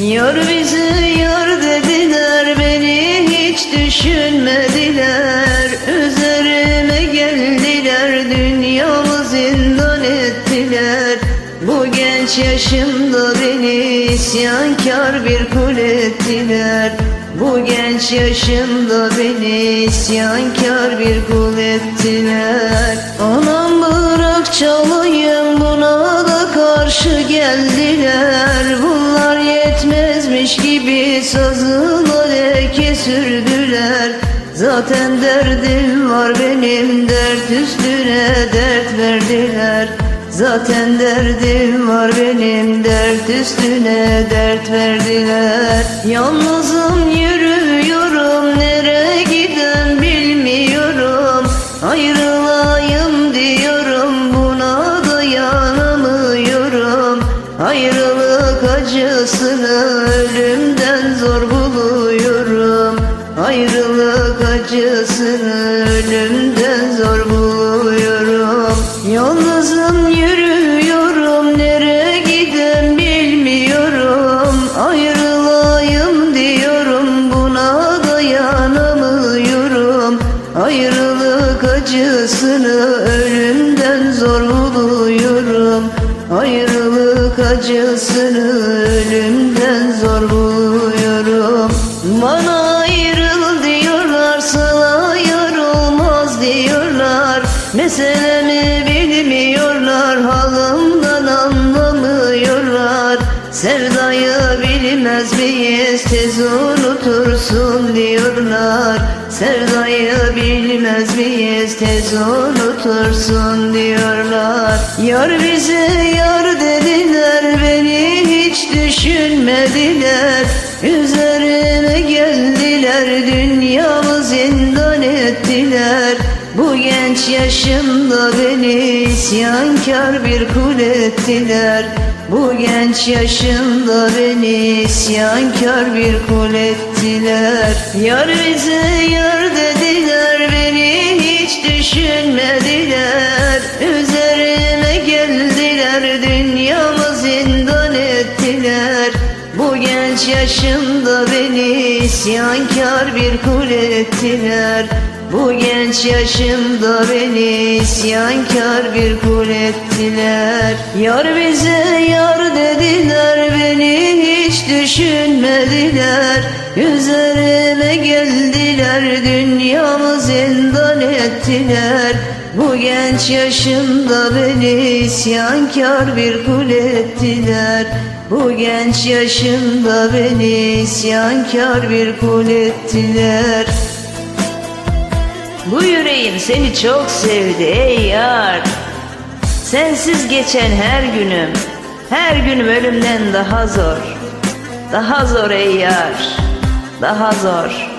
Yar bizi yar dediler beni hiç düşünmediler. Üzerime geldiler dünyamı zindan ettiler. Bu genç yaşımda beni isyankar bir kul ettiler. Bu genç yaşımda beni isyankar bir kul ettiler. Anam bırak çalayım buna da karşı geldiler sürdüler Zaten derdim var benim dert üstüne dert verdiler. Zaten derdim var benim dert üstüne dert verdiler. Yalnızım yürüyorum Acısını ölümden zor buluyorum. Yalnızım yürüyorum nereye giden bilmiyorum. Ayrılayım diyorum buna dayanamıyorum Ayrılık acısını ölümden zor buluyorum. Ayrılık acısını unutursun diyorlar. Sevdayı bilmez miyiz? Tez unutursun diyorlar. Yar bize yar dediler beni hiç düşünmediler. Üzerime geldiler dünyamı zindan ettiler. Bu genç yaşımda beni isyankar bir kul ettiler Bu genç yaşımda beni isyankar bir kul ettiler. Yar bize yar dediler beni hiç düşünmediler. Üzerime geldiler dünyamı zindan ettiler. Bu genç yaşımda beni isyankar bir kul ettiler Bu genç yaşımda beni isyankar bir kul ettiler. Yar bize yar dediler beni hiç düşünmediler. Üzerime geldiler dünyamı zindan ettiler. Bu genç yaşımda beni isyankar bir kul ettiler. Bu genç yaşımda beni isyankar bir kul ettiler bu yüreğim seni çok sevdi ey yar. Sensiz geçen her günüm Her günüm ölümden daha zor. Daha zor ey yar Daha zor